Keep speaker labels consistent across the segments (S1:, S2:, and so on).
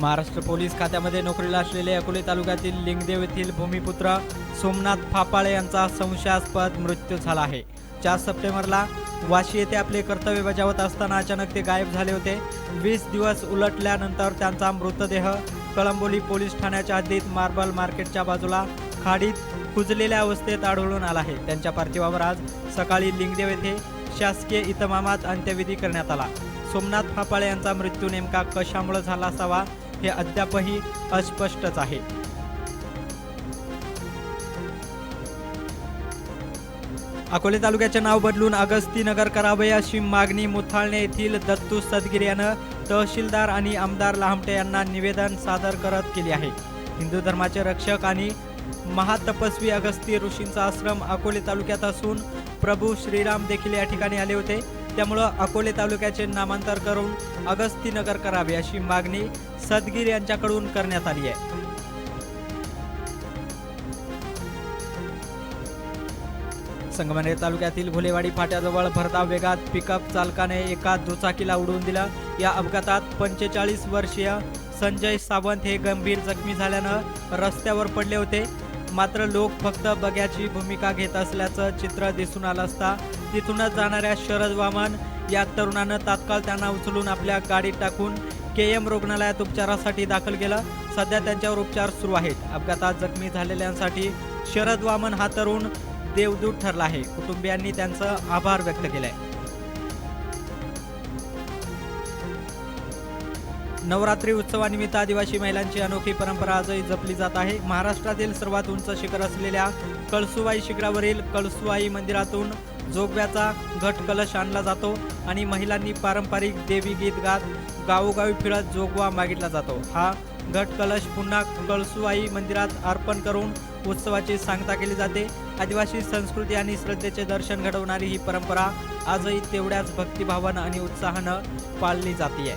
S1: Maharashtra police खात्यामध्ये नोकरीला असलेले अकोले तालुक्यातील लिंगदेव येथील भूमिपुत्र सोमनाथ फापाळे यांचा संशयास्पद मृत्यू झाला आहे. चार सप्टेंबरला वाशी येथे आपले कर्तव्य बजावत असताना अचानक ते गायब झाले होते. वीस दिवस उलटल्यानंतर त्यांचा मृतदेह कळंबोली पोलीस ठाण्याच्या हद्दीत मार्बल मार्केटच्या बाजूला खाडीत कुजलेल्या अवस्थेत आढळून आला आहे. त्यांच्या पार्थिवावर आज सकाळी लिंगदेव येथे शासकीय इतमामात अंत्यविधी करण्यात आला. सोमनाथ फापाळे यांचा मृत्यू नेमका कशामुळे झाला असावा? हे अद्यापही अस्पष्टच आहे. अकोले तालुक्याचे नाव बदलून अगस्तीनगर करावे अशी मागणी मुथाळणे येथील दत्तू सदगिर यानं तहसीलदार आणि आमदार लामटे यांना निवेदन सादर करत केले आहे. हिंदू धर्माचे रक्षक आणि महातपस्वी अगस्ती ऋषींचा आश्रम अकोले तालुक्यात असून प्रभू श्रीराम देखील या ठिकाणी आले होते. त्यामुळं अकोले तालुक्याचे नामांतर करून अगस्तीनगर करावे अशी मागणी सदगीर यांच्याकडून करण्यात आली आहे. संगमनेर तालुक्यातील भुलेवाडी फाट्याजवळ भरधाव वेगात पिकअप चालकाने एका दुचाकीला उडवून दिलं. या अपघातात पंचेचाळीस वर्षीय संजय सावंत हे गंभीर जखमी झाल्यानं रस्त्यावर पडले होते. मात्र लोक फक्त बग्याची भूमिका घेत असल्याचं चित्र दिसून आलं असता. तिथूनच जाणाऱ्या शरद वामन या तरुणानं तात्काळ त्यांना उचलून आपल्या गाडीत टाकून के एम रुग्णालयात उपचारासाठी दाखल केलं. सध्या त्यांच्यावर उपचार सुरू आहेत. अपघातात जखमी झालेल्यांसाठी शरद वामन हा तरुण देवदूत ठरला आहे. कुटुंबियांनी त्यांचं आभार व्यक्त केलंय. नवरात्री उत्सवानिमित्त आदिवासी महिलांची अनोखी परंपरा आजही जपली जात आहे. महाराष्ट्रातील सर्वात उंच शिखर असलेल्या कळसुबाई शिखरावरील कळसुबाई मंदिरातून जोगव्याचा घट कलश आणला जातो आणि महिलांनी पारंपरिक देवी गीत गात गावोगावी फिरत जोगवा मागितला जातो. हा घट कलश पुन्हा कळसुबाई मंदिरात अर्पण करून उत्सवाची सांगता केली जाते. आदिवासी संस्कृती आणि श्रद्धेचे दर्शन घडवणारी ही परंपरा आजही तेवढ्याच भक्तिभावानं आणि उत्साहानं पाळली जाते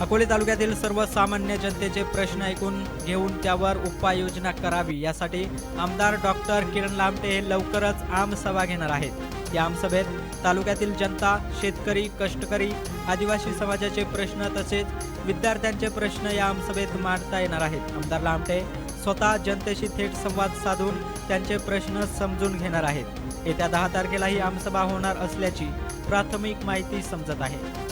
S1: अकोले तालुक्यातील सर्वसामान्य जनतेचे प्रश्न ऐकून घेऊन त्यावर उपाययोजना करावी. यासाठी आमदार डॉक्टर किरण लामटे हे लवकरच आमसभा घेणार आहेत. या आमसभेत तालुक्यातील जनता शेतकरी कष्टकरी आदिवासी समाजाचे प्रश्न तसेच विद्यार्थ्यांचे प्रश्न या आमसभेत मांडता येणार आहेत. आमदार लामटे स्वतः जनतेशी थेट संवाद साधून त्यांचे प्रश्न समजून घेणार आहेत. येत्या दहा तारखेला ही आमसभा होणार असल्याची प्राथमिक माहिती समजत आहे.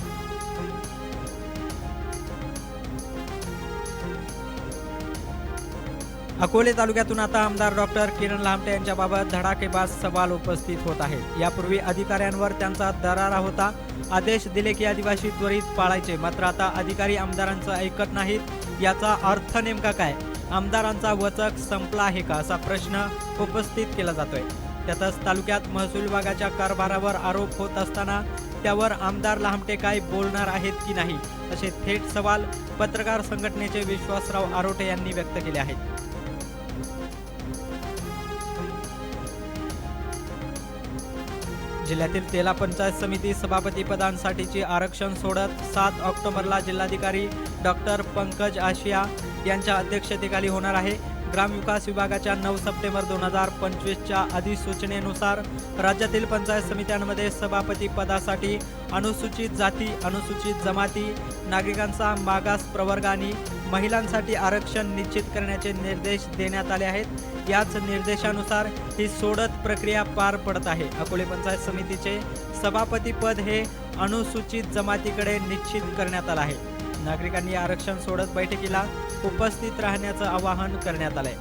S1: अकोले तालुक्यातून आता आमदार डॉक्टर किरण लामटे यांच्याबाबत धडाकेबाज सवाल उपस्थित होत आहेत. यापूर्वी अधिकाऱ्यांवर त्यांचा दरारा होता. आदेश दिले की आदिवासी त्वरित पाळायचे. मात्र आता अधिकारी आमदारांचं ऐकत नाहीत. याचा अर्थ नेमका काय? आमदारांचा वचक संपला आहे का असा प्रश्न उपस्थित केला जातोय. त्यातच तालुक्यात महसूल विभागाच्या कारभारावर आरोप होत असताना त्यावर आमदार लामटे काय बोलणार आहेत की नाही? असे थेट सवाल पत्रकार संघटनेचे विश्वासराव आरोटे यांनी व्यक्त केले आहेत. जिल्ह्यातील तेला पंचायत समिती सभापती पदांसाठीची आरक्षण सोडत सात ऑक्टोबरला जिल्हाधिकारी डॉक्टर पंकज आशिया यांच्या अध्यक्षतेखाली होणार आहे. ग्रामविकास विभागाच्या नऊ सप्टेंबर दोन हजार पंचवीसच्या अधिसूचनेनुसार राज्यातील पंचायत समित्यांमध्ये सभापती पदासाठी अनुसूचित जाती अनुसूचित जमाती नागरिकांचा मागास प्रवर्ग आणि महिलांसाठी आरक्षण निश्चित करण्याचे निर्देश देण्यात आले आहेत. याच निर्देशानुसार ही सोडत प्रक्रिया पार पडत आहे. अकोले पंचायत समितीचे सभापतीपद हे अनुसूचित जमातीकडे निश्चित करण्यात आलं आहे. नागरिकांनी आरक्षण सोडत बैठकीला उपस्थित राहण्याचं आवाहन करण्यात आलंय.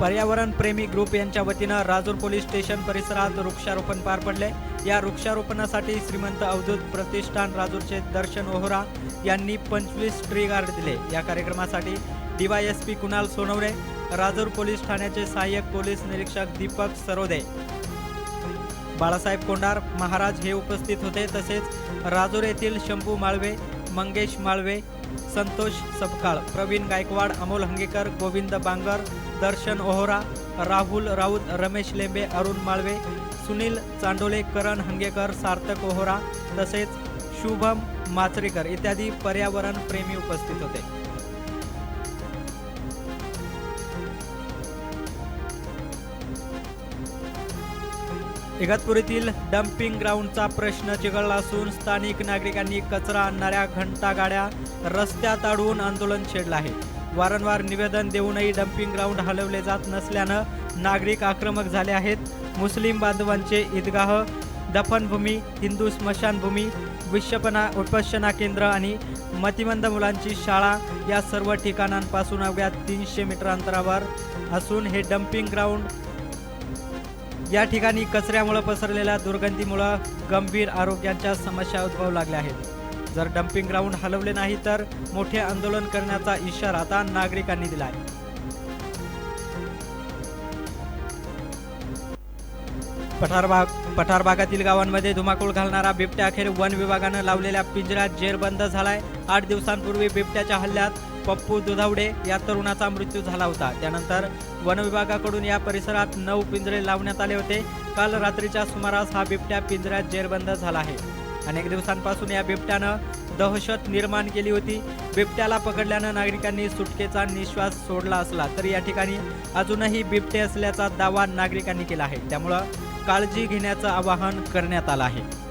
S1: पर्यावरण प्रेमी ग्रुप यांच्या वतीनं राजूर पोलीस स्टेशन परिसरात वृक्षारोपण पार पडले या वृक्षारोपणासाठी श्रीमंत अवधूत प्रतिष्ठान राजूरचे दर्शन ओहरा यांनी पंचवीस ट्री गार्ड दिले. या कार्यक्रमासाठी डीवायएसपी कुणाल सोनवणे राजूर पोलीस ठाण्याचे सहाय्यक पोलीस निरीक्षक दीपक सरोदे बाळासाहेब कोंडार महाराज हे उपस्थित होते. तसेच राजूर येथील शंभू माळवे मंगेश माळवे संतोष सपकाळ प्रवीण गायकवाड अमोल हंगेकर गोविंद बांगर दर्शन ओहोरा राहुल राऊत रमेश लेंबे अरुण माळवे सुनील चांडोले करण हंगेकर सार्थक ओहोरा तसेच शुभम माचरेकर इत्यादी पर्यावरण प्रेमी उपस्थित होते. इगतपुरीतील डम्पिंग ग्राउंडचा प्रश्न चिघळला असून स्थानिक नागरिकांनी कचरा आणणाऱ्या घंटा गाड्या रस्त्यात अडवून आंदोलन छेडलं आहे. वारंवार निवेदन देऊनही डम्पिंग ग्राउंड हलवले जात नसल्यानं नागरिक आक्रमक झाले आहेत. मुस्लिम बांधवांचे ईदगाह दफनभूमी हिंदू स्मशानभूमी विश्वपना उपोषणा केंद्र आणि मतिमंद मुलांची शाळा या सर्व ठिकाणांपासून अवघ्या तीनशे मीटर अंतरावर असून हे डम्पिंग ग्राउंड या ठिकाणी कचऱ्यामुळे पसरलेल्या दुर्गंधीमुळं गंभीर आरोग्याच्या समस्या उद्भवू लागल्या आहेत. जर डम्पिंग ग्राउंड हलवले नाही तर मोठे आंदोलन करण्याचा इशारा आता नागरिकांनी दिला आहे. पठारबाग पठार भागातील गावांमध्ये धुमाकूळ घालणारा बिबट्या अखेर वन विभागानं लावलेल्या पिंजऱ्यात जेरबंद झालाय. आठ दिवसांपूर्वी बिबट्याच्या हल्ल्यात पप्पू दुधावडे या तरुणाचा मृत्यू झाला होता. त्यानंतर वनविभागाकडून या परिसरात नऊ पिंजरे लावण्यात आले होते. काल रात्रीच्या सुमारास हा बिबट्या पिंजऱ्यात जेरबंद झाला आहे. अनेक दिवसांपासून या बिबट्यानं दहशत निर्माण केली होती. बिबट्याला पकडल्यानं नागरिकांनी सुटकेचा निश्वास सोडला असला तरी या ठिकाणी अजूनही बिबटे असल्याचा दावा नागरिकांनी केला आहे. त्यामुळं काळजी घेण्याचं आवाहन करण्यात आलं आहे.